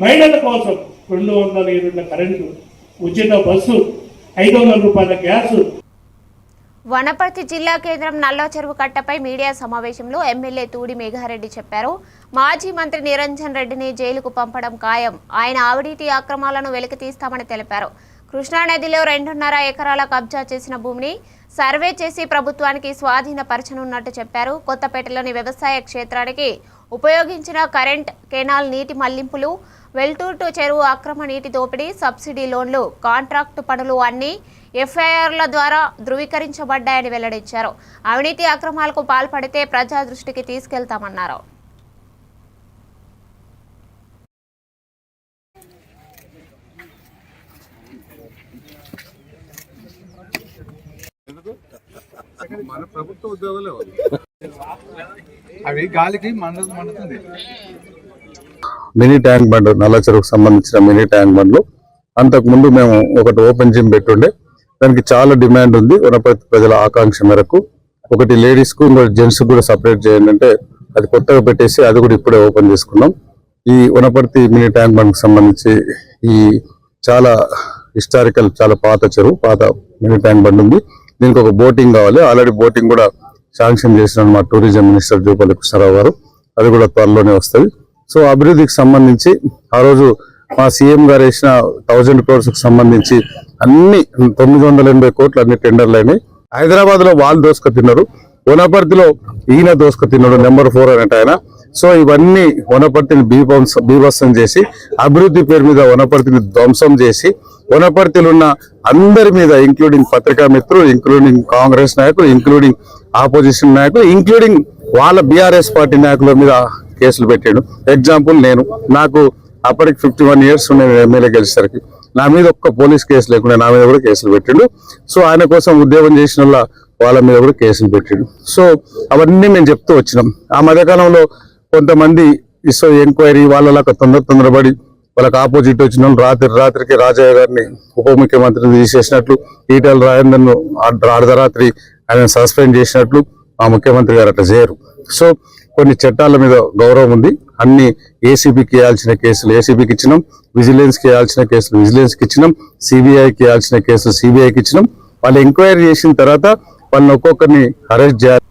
మహిళల కోసం రెండు వందల యూనిట్ల కరెంటు ఉచిత బస్సు ఐదు వందల రూపాయల గ్యాసు. వనపర్తి జిల్లా కేంద్రం నల్ల చెరువు కట్టపై మీడియా సమావేశంలో ఎమ్మెల్యే తూడి మేఘారెడ్డి చెప్పారు. మాజీ మంత్రి నిరంజన్ రెడ్డిని జైలుకు పంపడం ఖాయం. ఆయన అవినీతి అక్రమాలను వెలికితీస్తామని తెలిపారు. కృష్ణానదిలో రెండున్నర ఎకరాల కబ్జా చేసిన భూమిని సర్వే చేసి ప్రభుత్వానికి స్వాధీనపరచనున్నట్టు చెప్పారు. కొత్తపేటలోని వ్యవసాయ క్షేత్రానికి ఉపయోగించిన కరెంట్ కెనాల్ నీటి మళ్ళింపులు వెల్టూర్టు చెరువు అక్రమ నీటి దోపిడీ సబ్సిడీ లోన్లు కాంట్రాక్టు పనులు అన్నీ ఎఫ్ఐఆర్ల ద్వారా ధృవీకరించబడ్డాయని వెల్లడించారు. అవినీతి అక్రమాలకు పాల్పడితే ప్రజా దృష్టికి తీసుకెళ్తామన్నారు. మన ప్రభుత్వ ఉద్యోగులే అవి. గాలికి మండ మండుతుంది. మినీ ట్యాంక్ బండ్ నల్ల చెరువుకు సంబంధించిన మినీ ట్యాంక్ బండ్లు. అంతకుముందు మేము ఒకటి ఓపెన్ జిమ్ పెట్టుండే. దానికి చాలా డిమాండ్ ఉంది. వనపర్తి ప్రజల ఆకాంక్ష మేరకు. ఒకటి లేడీస్కు ఇంకోటి జెంట్స్ కూడా సపరేట్ చేయండి అంటే అది కొత్తగా పెట్టేసి అది కూడా ఇప్పుడే ఓపెన్ చేసుకున్నాం. ఈ వనపర్తి మినీ ట్యాంక్ బండ్కి సంబంధించి ఈ చాలా హిస్టారికల్ చాలా పాత చెరువు పాత మినీ ట్యాంక్ బండ్ ఉంది. దీనికి ఒక బోటింగ్ కావాలి. ఆల్రెడీ బోటింగ్ కూడా శాంక్షన్ చేసిన మా టూరిజం మినిస్టర్ జూపల్లి కృష్ణారావు గారు. అది కూడా త్వరలోనే వస్తుంది. సో అభివృద్ధికి సంబంధించి ఆ రోజు మా సీఎం గారు వేసిన థౌజండ్ కోర్సుకు సంబంధించి అన్ని తొమ్మిది వందల ఎనభై కోట్లు అన్ని టెండర్లు అయినాయి. హైదరాబాద్లో వాళ్ళు దోసుక తిన్నారు. వనపర్తిలో ఈయన దోసుక తిన్నాడు నెంబర్ ఫోర్ అనేట ఆయన. సో ఇవన్నీ వనపర్తిని బీభంస బీభత్సం చేసి అభివృద్ధి పేరు మీద వనపర్తిని ధ్వంసం చేసి వనపర్తిలో ఉన్న అందరి మీద ఇంక్లూడింగ్ పత్రికా మిత్రులు ఇంక్లూడింగ్ కాంగ్రెస్ నాయకులు ఇంక్లూడింగ్ ఆపోజిషన్ నాయకులు ఇంక్లూడింగ్ వాళ్ళ బీఆర్ఎస్ పార్టీ నాయకుల మీద కేసులు పెట్టాడు. ఎగ్జాంపుల్ నేను నాకు అప్పటికి ఫిఫ్టీ వన్ ఇయర్స్ ఉండేది ఎమ్మెల్యే గెలిచేసరికి నా మీద ఒక్క పోలీస్ కేసు లేకుండా నా మీద కూడా కేసులు పెట్టిండు. సో ఆయన కోసం ఉద్యోగం చేసిన వాళ్ళ వాళ్ళ మీద కూడా కేసులు పెట్టిండు. సో అవన్నీ మేము చెప్తూ వచ్చినాం. ఆ మధ్యకాలంలో కొంతమంది ఇసో ఎంక్వైరీ వాళ్ళలాగా తొందర తొందరపడి వాళ్ళకి ఆపోజిట్ వచ్చిన రాత్రి రాత్రికి రాజయ్య గారిని ఉప ముఖ్యమంత్రిని తీసేసినట్లు ఈటల రాజేందర్ను అర్ధరాత్రి ఆయన సస్పెండ్ చేసినట్లు ఆ ముఖ్యమంత్రి గారు అట్లా చేయరు. సో కొన్ని చట్టాల మీద గౌరవం ఉంది. అన్ని ఏసీబీకి ఇవ్వాల్సిన కేసులు ఏసీబీకి ఇచ్చినాం విజిలెన్స్కి ఇవ్వాల్సిన కేసులు విజిలెన్స్కి ఇచ్చినాం సిబిఐకి ఇవ్వాల్సిన కేసులు సిబిఐకి ఇచ్చినాం. వాళ్ళు ఎంక్వైరీ చేసిన తర్వాత వాళ్ళని ఒక్కొక్కరిని అరెస్ట్ చేయాలి.